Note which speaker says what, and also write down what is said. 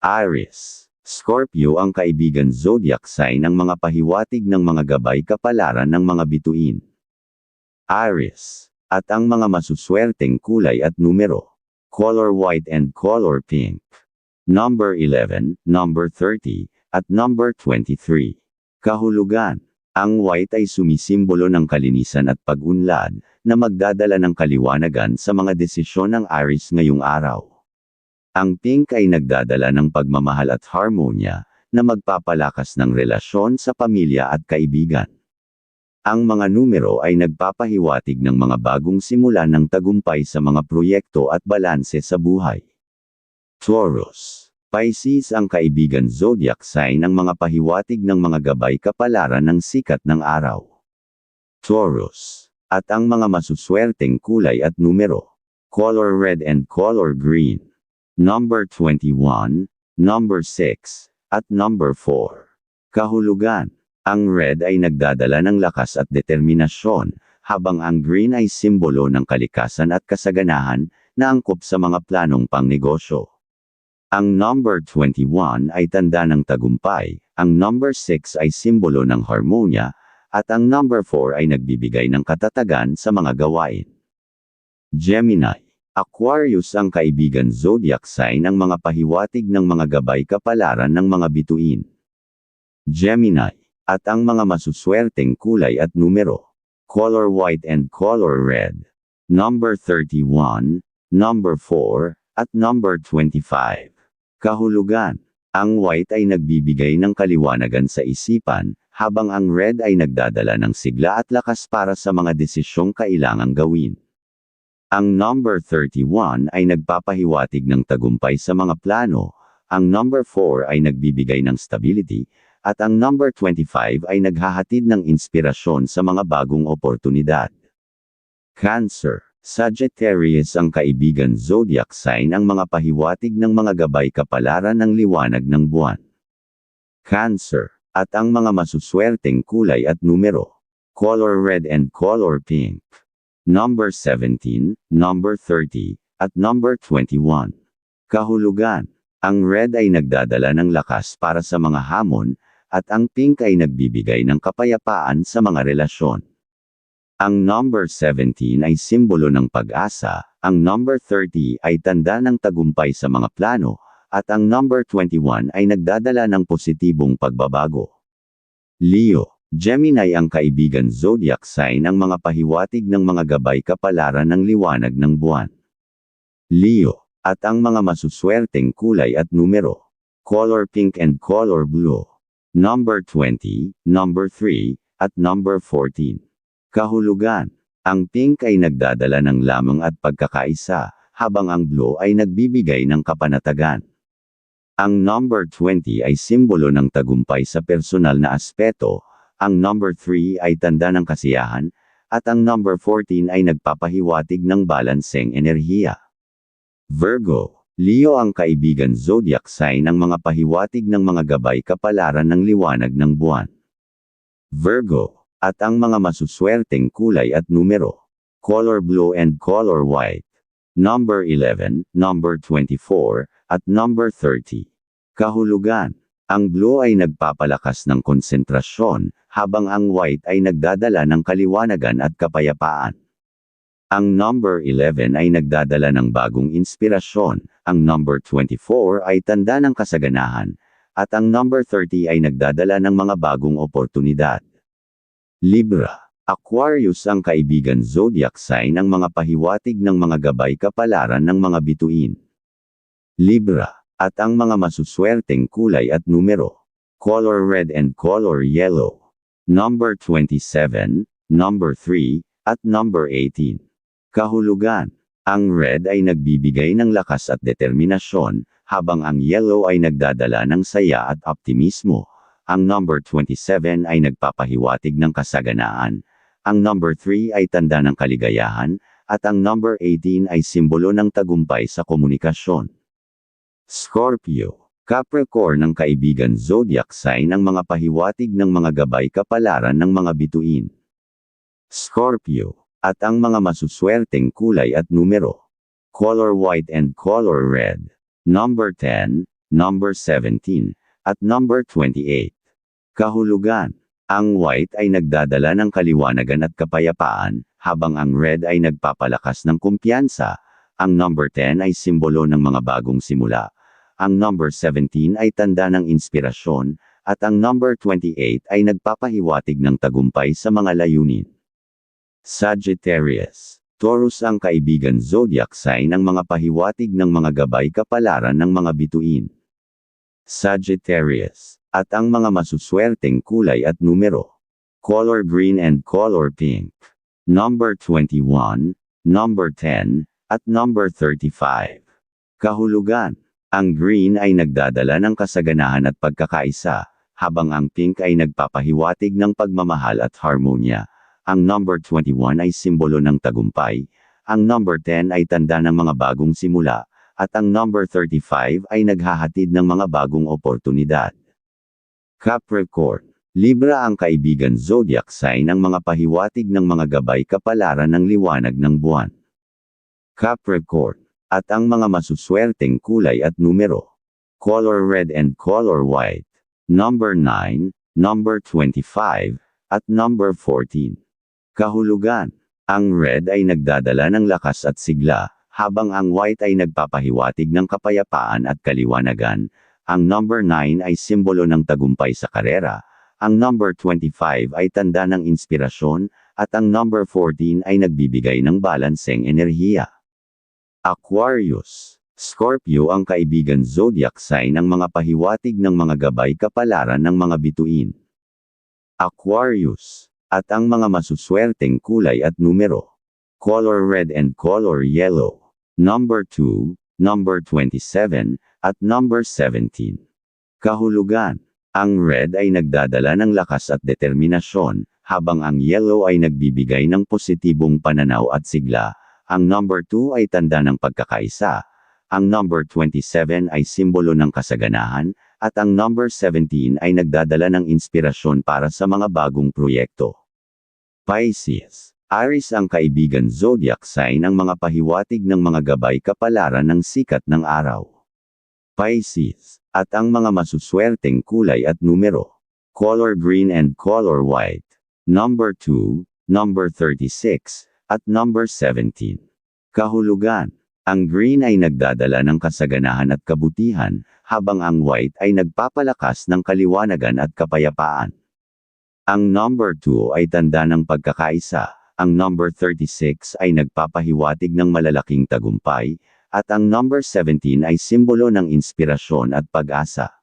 Speaker 1: Aries. Scorpio ang kaibigan zodiac sign ng mga pahiwatig ng mga gabay kapalaran ng mga bituin. Aries. At ang mga masuswerteng kulay at numero. Color white and color pink. Number 11, number 30, at number 23. Kahulugan. Ang white ay sumisimbolo ng kalinisan at pag-unlad, na magdadala ng kaliwanagan sa mga desisyon ng Aries ngayong araw. Ang pink ay nagdadala ng pagmamahal at harmonya, na magpapalakas ng relasyon sa pamilya at kaibigan. Ang mga numero ay nagpapahiwatig ng mga bagong simula ng tagumpay sa mga proyekto at balanse sa buhay. Taurus. Pisces ang kaibigan zodiac sign ng mga pahiwatig ng mga gabay kapalaran ng sikat ng araw. Taurus. At ang mga masuswerteng kulay at numero. Color red and color green. Number 21, number 6, at number 4. Kahulugan. Ang red ay nagdadala ng lakas at determinasyon, habang ang green ay simbolo ng kalikasan at kasaganahan, na angkop sa mga planong pangnegosyo. Ang number 21 ay tanda ng tagumpay, ang number 6 ay simbolo ng harmonya, at ang number 4 ay nagbibigay ng katatagan sa mga gawain. Gemini. Aquarius ang kaibigan zodiac sign ng mga pahiwatig ng mga gabay kapalaran ng mga bituin. Gemini. At ang mga masuswerteng kulay at numero. Color white and color red. Number 31, number 4, at number 25. Kahulugan. Ang white ay nagbibigay ng kaliwanagan sa isipan, habang ang red ay nagdadala ng sigla at lakas para sa mga desisyong kailangang gawin. Ang number 31 ay nagpapahiwatig ng tagumpay sa mga plano, ang number 4 ay nagbibigay ng stability, at ang number 25 ay naghahatid ng inspirasyon sa mga bagong oportunidad. Cancer. Sagittarius ang kaibigan zodiac sign ang mga pahiwatig ng mga gabay kapalaran ng liwanag ng buwan. Cancer. At ang mga masuswerteng kulay at numero. Color red and color pink number 17, number 30, at number 21. Kahulugan. Ang red ay nagdadala ng lakas para sa mga hamon, at ang pink ay nagbibigay ng kapayapaan sa mga relasyon. Ang number 17 ay simbolo ng pag-asa, ang number 30 ay tanda ng tagumpay sa mga plano, at ang number 21 ay nagdadala ng positibong pagbabago. Leo Gemini ang kaibigan zodiac sign ng mga pahiwatig ng mga gabay kapalaran ng liwanag ng buwan. Leo, at ang mga masuswerteng kulay at numero. Color pink and color blue. Number 20, number 3, at number 14. Kahulugan. Ang pink ay nagdadala ng lamang at pagkakaisa, habang ang blue ay nagbibigay ng kapanatagan. Ang number 20 ay simbolo ng tagumpay sa personal na aspeto, ang number 3 ay tanda ng kasiyahan, at ang number 14 ay nagpapahiwatig ng balanseng enerhiya. Virgo, Leo ang kaibigan zodiac sign ng mga pahiwatig ng mga gabay kapalaran ng liwanag ng buwan. Virgo, at ang mga masuswerteng kulay at numero. Color blue and color white. Number 11, number 24, at number 30. Kahulugan. Ang blue ay nagpapalakas ng konsentrasyon, habang ang white ay nagdadala ng kaliwanagan at kapayapaan. Ang number 11 ay nagdadala ng bagong inspirasyon, ang number 24 ay tanda ng kasaganahan, at ang number 30 ay nagdadala ng mga bagong oportunidad. Libra Aquarius ang kaibigan zodiac sign ng mga pahiwatig ng mga gabay kapalaran ng mga bituin. Libra at ang mga masuswerteng kulay at numero. Color red and color yellow. Number 27, number 3, at number 18. Kahulugan. Ang red ay nagbibigay ng lakas at determinasyon, habang ang yellow ay nagdadala ng saya at optimismo. Ang number 27 ay nagpapahiwatig ng kasaganaan. Ang number 3 ay tanda ng kaligayahan, at ang number 18 ay simbolo ng tagumpay sa komunikasyon. Scorpio. Capricorn ng kaibigan zodiac sign ang mga pahiwatig ng mga gabay kapalaran ng mga bituin. Scorpio. At ang mga masuswerteng kulay at numero. Color white and color red. Number 10, number 17, at number 28. Kahulugan. Ang white ay nagdadala ng kaliwanagan at kapayapaan, habang ang red ay nagpapalakas ng kumpiyansa. Ang number 10 ay simbolo ng mga bagong simula. Ang number 17 ay tanda ng inspirasyon, at ang number 28 ay nagpapahiwatig ng tagumpay sa mga layunin. Sagittarius. Taurus ang kaibigan zodiac sign ng mga pahiwatig ng mga gabay kapalaran ng mga bituin. Sagittarius. At ang mga masuswerteng kulay at numero. Color green and color pink. Number 21, number 10, at number 35. Kahulugan. Ang green ay nagdadala ng kasaganahan at pagkakaisa, habang ang pink ay nagpapahiwatig ng pagmamahal at harmonya. Ang number 21 ay simbolo ng tagumpay, ang number 10 ay tanda ng mga bagong simula, at ang number 35 ay naghahatid ng mga bagong oportunidad. Capricorn. Libra ang kaibigan zodiac sign ng mga pahiwatig ng mga gabay kapalaran ng liwanag ng buwan. Capricorn. At ang mga masuswerteng kulay at numero. Color red and color white. Number 9, number 25, at number 14. Kahulugan. Ang red ay nagdadala ng lakas at sigla, habang ang white ay nagpapahiwatig ng kapayapaan at kaliwanagan. Ang number 9 ay simbolo ng tagumpay sa karera. Ang number 25 ay tanda ng inspirasyon, at ang number 14 ay nagbibigay ng balanseng enerhiya. Aquarius. Scorpio ang kaibigan zodiac sign ng mga pahiwatig ng mga gabay kapalaran ng mga bituin. Aquarius. At ang mga masuswerteng kulay at numero. Color red and color yellow. Number 2, number 27, at number 17. Kahulugan. Ang red ay nagdadala ng lakas at determinasyon, habang ang yellow ay nagbibigay ng positibong pananaw at sigla. Ang number 2 ay tanda ng pagkakaisa. Ang number 27 ay simbolo ng kasaganahan, at ang number 17 ay nagdadala ng inspirasyon para sa mga bagong proyekto. Pisces. Aries ang kaibigan zodiac sign ng mga pahiwatig ng mga gabay kapalaran ng sikat ng araw. Pisces. At ang mga masuswerteng kulay at numero. Color green and color white. Number 2, number 36, at number 17. Kahulugan. Ang green ay nagdadala ng kasaganahan at kabutihan, habang ang white ay nagpapalakas ng kaliwanagan at kapayapaan. Ang number 2 ay tanda ng pagkakaisa, ang number 36 ay nagpapahiwatig ng malalaking tagumpay, at ang number 17 ay simbolo ng inspirasyon at pag-asa.